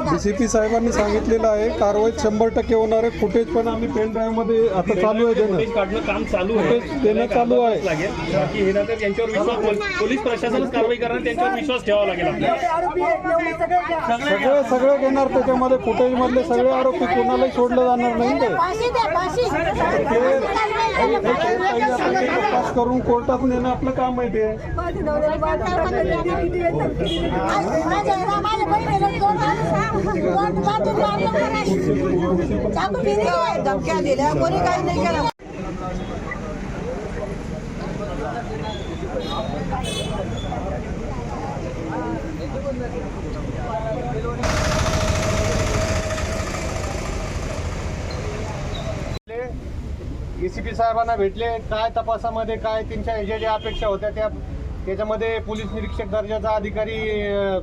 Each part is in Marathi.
डीसीपी साहेबांनी सांगितलेलं आहे कारवाई शंभर टक्के होणार आहे फुटेज पण आम्ही पेन ड्राईव्हमध्ये आता चालू आहे देणं. काढणं काम चालू आहे. देणं चालू आहे. लागेल. बाकी हे विश्वास पोल- पोलीस प्रशासनच कारवाई करणार त्यांच्यावर विश्वास ठेवावा लागेल आपल्याला. सगळे सगळे घेणार त्याच्यामध्ये फुटेज मधले सगळे आरोपी कोणालाही सोडलं जाणार नाही. ते तपास करून कोर्टात नेणं आपलं काम आहे ते. धमक्या दिल्या कोणी काही नाही केलं एसीपी साहेबांना भेटले काय तपासामध्ये काय त्यांच्या ज्या ज्या अपेक्षा होत्या त्या त्याच्यामध्ये पोलीस निरीक्षक दर्जाचा अधिकारी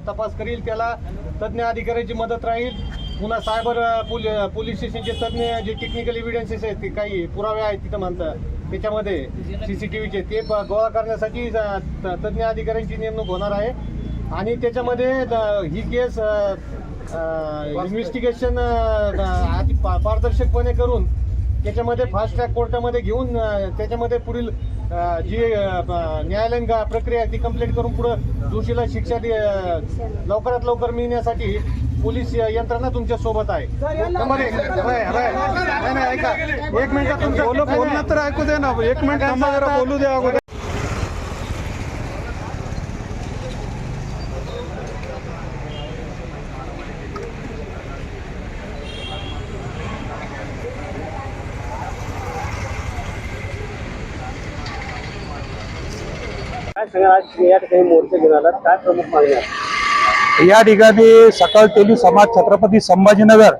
तपास करील त्याला तज्ज्ञ अधिकाऱ्याची मदत राहील. पुन्हा सायबर अ, पोल पोलीस स्टेशनचे तज्ज्ञ जे टेक्निकल एव्हिडन्सेस आहेत ते काही पुरावे आहेत तिथं म्हणतात. त्याच्यामध्ये सी सी टी व्हीचे ते प- गोळा करण्यासाठी तज्ज्ञ अधिकाऱ्यांची नेमणूक होणार आहे. आणि त्याच्यामध्ये ही केस इन्व्हेस्टिगेशन पारदर्शकपणे करून त्याच्यामध्ये फास्ट ट्रॅक कोर्टामध्ये घेऊन त्याच्यामध्ये पुढील जी न्यायालयीन प्रक्रिया ती कंप्लीट करून पुढं दोषीला शिक्षा दे- लवकरात लवकर मिळण्यासाठी पोलीस यंत्रणा तुमच्यासोबत आहे नंबर एक. हवंय, हवंय. नाही, नाही, ऐका. एक मिनिट बोल या ठिकाणी सकाळ तेली समाज छत्रपती संभाजीनगर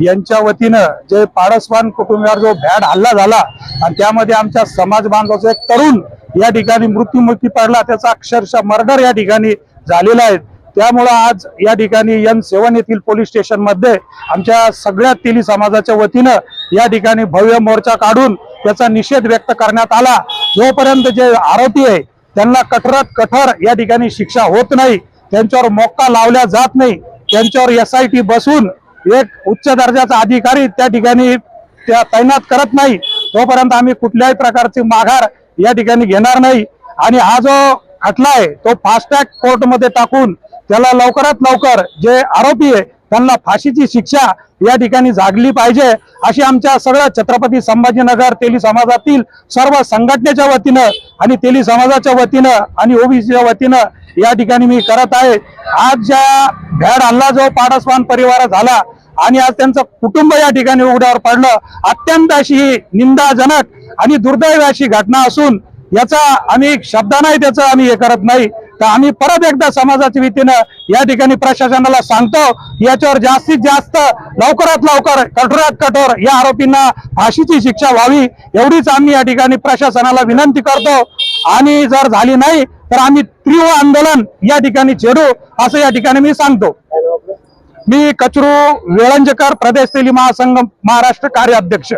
यांच्या वतीनं जे पाडसवान कुटुंबावर जो भ्याड हल्ला झाला आणि त्यामध्ये आमच्या समाज बांधवाचा एक तरुण या ठिकाणी मृत्यूमुखी पडला त्याचा अक्षरशः मर्डर या ठिकाणी झालेला आहे. त्यामुळं आज या ठिकाणी एन सेवन येथील पोलीस स्टेशनमध्ये आमच्या सगळ्या तेली समाजाच्या वतीनं या ठिकाणी भव्य मोर्चा काढून त्याचा निषेध व्यक्त करण्यात आला. जोपर्यंत जे आरोपी आहे त्यांना कठोरात कठोर या ठिकाणी शिक्षा होत नाही. त्यांच्यावर मोक्का लावल्या जात नाही. त्यांच्यावर एस आय टी बसून एक उच्च दर्जाचा अधिकारी त्या ठिकाणी त्या तैनात करत नाही. तोपर्यंत आम्ही कुठल्याही प्रकारची माघार या ठिकाणी घेणार नाही. आणि हा जो खटला आहे तो फास्ट ट्रॅक कोर्टमध्ये टाकून त्याला लवकरात लवकर जे आरोपी आहे त्यांना फाशीची शिक्षा या ठिकाणी जागली पाहिजे अशी आमच्या सगळ्या छत्रपती संभाजीनगर तेली समाजातील सर्व संघटनेच्या वतीनं आणि तेली समाजाच्या वतीनं आणि ओबीसीच्या वतीनं या ठिकाणी मी करत आहे. आज ज्या भ्याड हल्ला जो पाडसवान परिवार झाला आणि आज त्यांचं कुटुंब या ठिकाणी उघड्यावर पडलं अत्यंत अशी ही निंदाजनक आणि दुर्दैव अशी घटना असून याचा आम्ही शब्दानाही त्याचं आम्ही हे करत नाही. तर आम्ही परत एकदा समाजाच्या वतीनं या ठिकाणी प्रशासनाला सांगतो याच्यावर जास्तीत जास्त लवकरात लवकर कठोरात कठोर या आरोपींना फाशीची शिक्षा व्हावी एवढीच आम्ही या ठिकाणी प्रशासनाला विनंती करतो. आणि जर झाली नाही तर आम्ही तीव्र आंदोलन या ठिकाणी छेडू असं या ठिकाणी मी सांगतो. मी कचरू वेळंजकर प्रदेश तेली महासंघ महाराष्ट्र कार्याध्यक्ष.